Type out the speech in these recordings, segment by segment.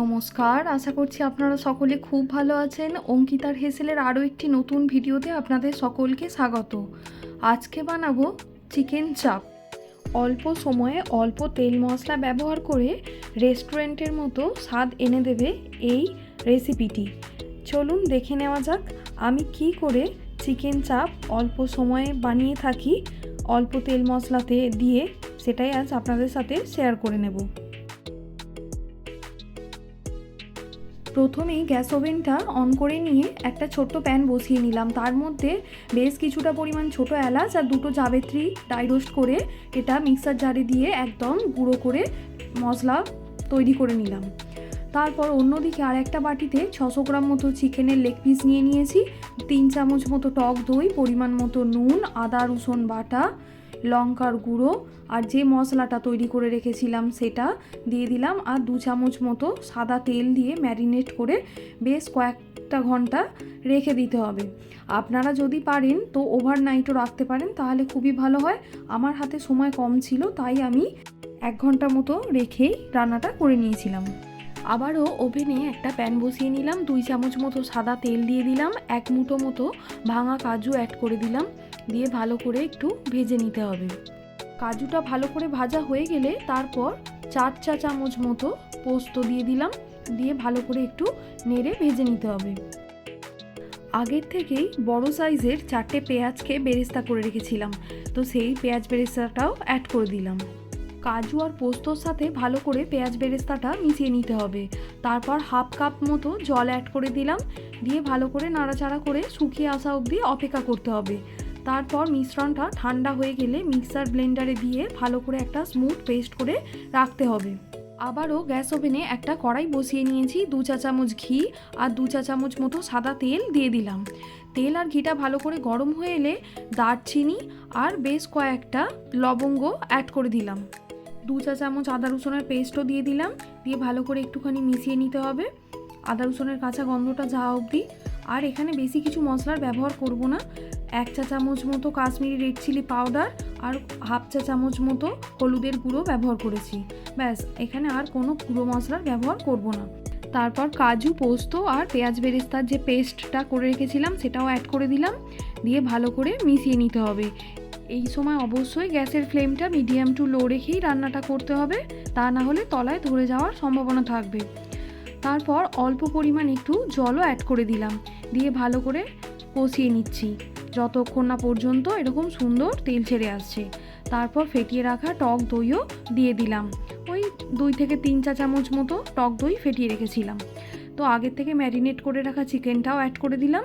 নমস্কার। আশা করছি আপনারা সকলে খুব ভালো আছেন। অঙ্কিতার হেসেলের আরও একটি নতুন ভিডিওতে আপনাদের সকলকে স্বাগত। আজকে বানাবো চিকেন চাপ। অল্প সময়ে অল্প তেল মশলা ব্যবহার করে রেস্টুরেন্টের মতো স্বাদ এনে দেবে এই রেসিপিটি। চলুন দেখে নেওয়া যাক, আমি কি করে চিকেন চাপ অল্প সময়ে বানিয়ে থাকি, অল্প তেল মশলাতে দিয়ে সেটাই আজ আপনাদের সাথে শেয়ার করে নেব। প্রথমেই গ্যাস ওভেনটা অন করে নিয়ে একটা ছোট্ট প্যান বসিয়ে নিলাম। তার মধ্যে বেশ কিছুটা পরিমাণ ছোট এলাচ আর দুটো জাবেত্রী ডাই রোস্ট করে এটা মিক্সার জারে দিয়ে একদম গুঁড়ো করে মশলা তৈরি করে নিলাম। তারপর অন্যদিকে আর একটা বাটিতে ছশো গ্রাম মতো চিকেনের লেগ পিস নিয়ে নিয়েছি। তিন চামচ মতো টক দই, পরিমাণ মতো নুন, আদা, রসুন বাটা লঙ্কার গুঁড়ো আর যে মশলাটা তৈরি করে রেখেছিলাম সেটা দিয়ে দিলাম আর দু চামচ মতো সাদা তেল দিয়ে ম্যারিনেট করে বেশ কয়েকটা ঘণ্টা রেখে দিতে হবে। আপনারা যদি পারেন তো ওভারনাইটও রাখতে পারেন, তাহলে খুবই ভালো হয়। আমার হাতে সময় কম ছিল, তাই আমি এক ঘণ্টা মতো রেখেই রান্নাটা করে নিয়েছিলাম। আবারও ওভেনে একটা প্যান বসিয়ে নিলাম, দুই চামচ মতো সাদা তেল দিয়ে দিলাম, এক মুঠো মতো ভাঙা কাজু অ্যাড করে দিলাম, দিয়ে ভালো করে একটু ভেজে নিতে হবে। কাজুটা ভালো করে ভাজা হয়ে গেলে তারপর চার চা চামচ মতো পোস্ত দিয়ে দিলাম, দিয়ে ভালো করে একটু নেড়ে ভেজে নিতে হবে। আগের থেকেই বড় সাইজের চারটে পেঁয়াজকে বেরেস্তা করে রেখেছিলাম, তো সেই পেঁয়াজ বেরেস্তাটাও অ্যাড করে দিলাম। কাজু আর পোস্তর সাথে ভালো করে পেঁয়াজ বেরেস্তাটা মিশিয়ে নিতে হবে। তারপর হাফ কাপ মতো জল অ্যাড করে দিলাম। দিয়ে ভালো করে নাড়াচাড়া করে শুকিয়ে আসা অবধি অপেক্ষা করতে হবে। তারপর মিশ্রণটা ঠান্ডা হয়ে গেলে মিক্সার ব্লেন্ডারে দিয়ে ভালো করে একটা স্মুথ পেস্ট করে রাখতে হবে। আবারও গ্যাস ওভেনে একটা কড়াই বসিয়ে নিয়েছি, দু চা চামচ ঘি আর দু চা চামচ মতো সাদা তেল দিয়ে দিলাম। তেল আর ঘিটা ভালো করে গরম হয়ে এলে দারচিনি আর বেশ কয়েকটা লবঙ্গ অ্যাড করে দিলাম। দু চা চামচ আদা রসুনের পেস্টও দিয়ে দিলাম। দিয়ে ভালো করে একটুখানি মিশিয়ে নিতে হবে। আদা রসুনের কাঁচা গন্ধটা যাওয়া অবধি। আর এখানে বেশি কিছু মশলার ব্যবহার করব না। এক চা চামচ মতো কাশ্মীরি রেড চিলি পাউডার আর হাফ চা চামচ মতো হলুদের গুঁড়ো ব্যবহার করেছি। ব্যাস, এখানে আর কোনো গুঁড়ো মশলার ব্যবহার করব না। তারপর কাজু, পোস্ত আর পেঁয়াজ বেরেস্তার যে পেস্টটা করে রেখেছিলাম, সেটাও অ্যাড করে দিলাম। দিয়ে ভালো করে মিশিয়ে নিতে হবে। এই সময় অবশ্যই গ্যাসের ফ্লেমটা মিডিয়াম টু লো রেখেই রান্নাটা করতে হবে। তা না হলে তলায় ধরে যাওয়ার সম্ভাবনা থাকবে। তারপর অল্প পরিমাণ একটু জলও অ্যাড করে দিলাম। দিয়ে ভালো করে কষিয়ে নিচ্ছি। যতক্ষণ না পর্যন্ত এরকম সুন্দর তেল ছেড়ে আসছে। তারপর ফেটিয়ে রাখা টক দইও দিয়ে দিলাম। ওই দুই থেকে তিন চা চামচ মতো টক দই ফেটিয়ে রেখেছিলাম। তো আগের থেকে ম্যারিনেট করে রাখা চিকেনটাও অ্যাড করে দিলাম।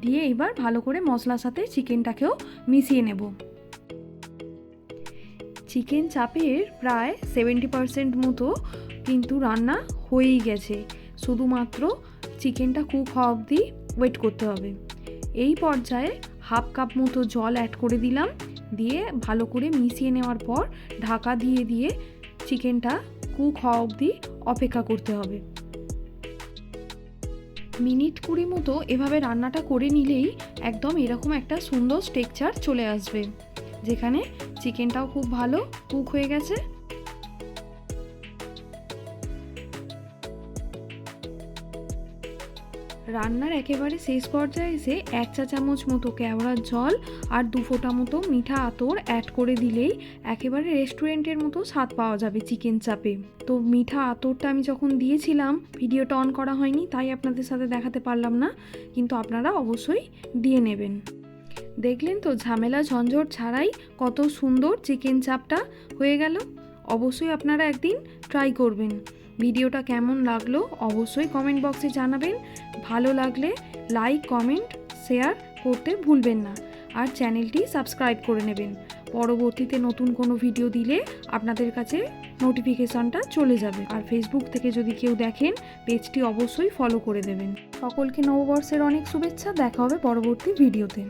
দিয়ে এবার ভালো করে মশলার সাথে চিকেনটাকেও মিশিয়ে নেব। চিকেন চাপের প্রায় সেভেন্টি পারসেন্ট মতো কিন্তু রান্না হয়েই গেছে। শুধুমাত্র চিকেনটা কুক হওয়া অবধি ওয়েট করতে হবে। এই পর্যায়ে হাফ কাপ মতো জল অ্যাড করে দিলাম। দিয়ে ভালো করে মিশিয়ে নেওয়ার পর ঢাকা দিয়ে দিয়ে চিকেনটা কুক হওয়া অবধি অপেক্ষা করতে হবে। মিনিট কুড়ি মতো এভাবে রান্নাটা করে নিলেই একদম এরকম একটা সুন্দর স্ট্রেকচার চলে আসবে। যেখানে চিকেনটাও খুব ভালো, কুক হয়ে গেছে। রান্নার একেবারে শেষ পর্যায়ে এসে এক চা চামচ মতো কেওড়ার জল আর দু ফোঁটা মতো মিঠা আতর অ্যাড করে দিলেই একেবারে রেস্টুরেন্টের মতো স্বাদ পাওয়া যাবে চিকেন চাপে। তো মিঠা আতরটা আমি যখন দিয়েছিলাম, ভিডিওটা অন করা হয়নি, তাই আপনাদের সাথে দেখাতে পারলাম না, কিন্তু আপনারা অবশ্যই দিয়ে নেবেন। দেখলেন তো, ঝামেলা, ঝঞ্ঝট ছাড়াই কত সুন্দর চিকেন চাপটা হয়ে গেল। অবশ্যই আপনারা একদিন ট্রাই করবেন। ভিডিওটা কেমন লাগল অবশ্যই কমেন্ট বক্সে জানাবেন। ভালো লাগলে লাইক কমেন্ট শেয়ার করতে ভুলবেন না। আর চ্যানেলটি সাবস্ক্রাইব করে নেবেন। পরবর্তীতে নতুন কোনো ভিডিও দিলে আপনাদের কাছে নোটিফিকেশনটা চলে যাবে। আর ফেসবুক থেকে যদি কেউ দেখেন পেজটি অবশ্যই ফলো করে দেবেন। সকলকে নববর্ষের অনেক শুভেচ্ছা। দেখা হবে পরবর্তী ভিডিওতে